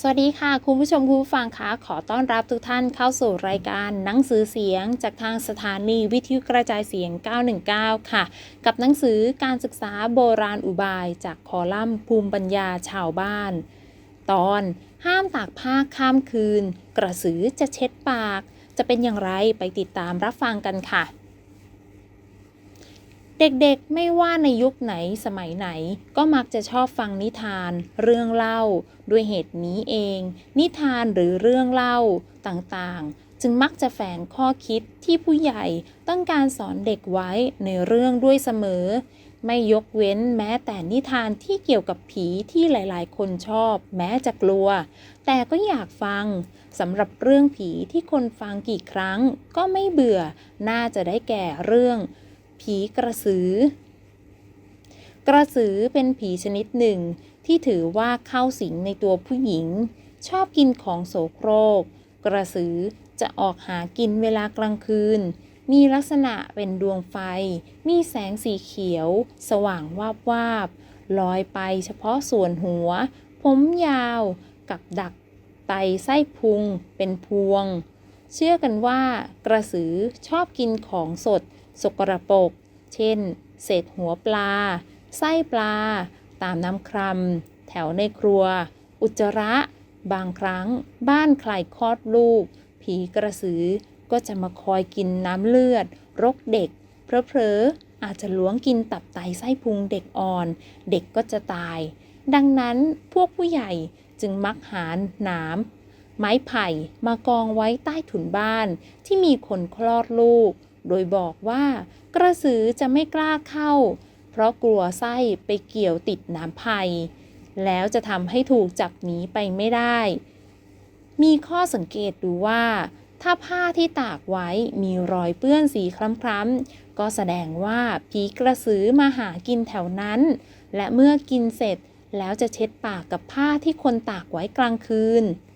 สวัสดีค่ะ คุณผู้ชมคุณผู้ฟังคะขอต้อนรับทุกท่านเข้าสู่รายการหนังสือเสียง จากทางสถานีวิทยุกระจายเสียง 919 ค่ะ กับหนังสือการศึกษาโบราณอุบาย จากคอลัมน์ภูมิปัญญาชาวบ้าน ตอนห้ามตากผ้าข้ามคืน กระสือจะเช็ดปาก จะเป็นอย่างไรไปติดตามรับฟังกันค่ะ เด็กๆ ไม่ว่าในยุคไหนสมัยไหน ก็มักจะชอบฟังนิทาน เรื่องเล่า ด้วยเหตุนี้เอง นิทานหรือเรื่องเล่าต่างๆ จึงมักจะแฝงข้อคิดที่ผู้ใหญ่ต้องการสอนเด็กไว้ในเรื่องด้วยเสมอ ไม่ยกเว้นแม้แต่นิทานที่เกี่ยวกับผีที่หลายๆ คนชอบ แม้จะกลัว แต่ก็อยากฟังสำหรับเรื่องผีที่คนฟังกี่ครั้ง ก็ไม่เบื่อ น่าจะได้แก่เรื่อง ผีกระสือ กระสือเป็นผีชนิดหนึ่งที่ถือว่าเข้าสิงในตัวผู้หญิง ชอบกินของโสโครก กระสือจะออกหากินเวลากลางคืน มีลักษณะเป็นดวงไฟ มีแสงสีเขียว สว่างวาบวาบลอยไปเฉพาะส่วนหัว ผมยาวกับดักไตไส้พุงเป็นพวง เชื่อกันว่ากระสือชอบกินของสด สกรปรก เช่น เศษหัวปลา ไส้ปลา ตามน้ำครำแถวในครัว อุจจาระ บางครั้ง บ้านใครคลอดลูก ผีกระสือก็จะมาคอยกินน้ำเลือด รกเด็ก เพลอๆอาจจะล้วงกินตับไตไส้พุงเด็กอ่อน เด็กก็จะตาย ดังนั้นพวกผู้ใหญ่จึงมักหาหนามไม้ไผ่มากองไว้ใต้ถุนบ้านที่มีคนคลอดลูก โดยบอกว่ากระสือจะไม่กล้าเข้า เพราะกลัวไส้ไปเกี่ยวติดน้ำไผ่แล้วจะทำให้ถูกจับหนีไปไม่ได้ มีข้อสังเกตดูว่า ถ้าผ้าที่ตากไว้มีรอยเปื้อนสีคล้ำๆก็แสดงว่าผีกระสือมาหากินแถวนั้น และเมื่อกินเสร็จแล้วจะเช็ดปากกับผ้าที่คนตากไว้กลางคืน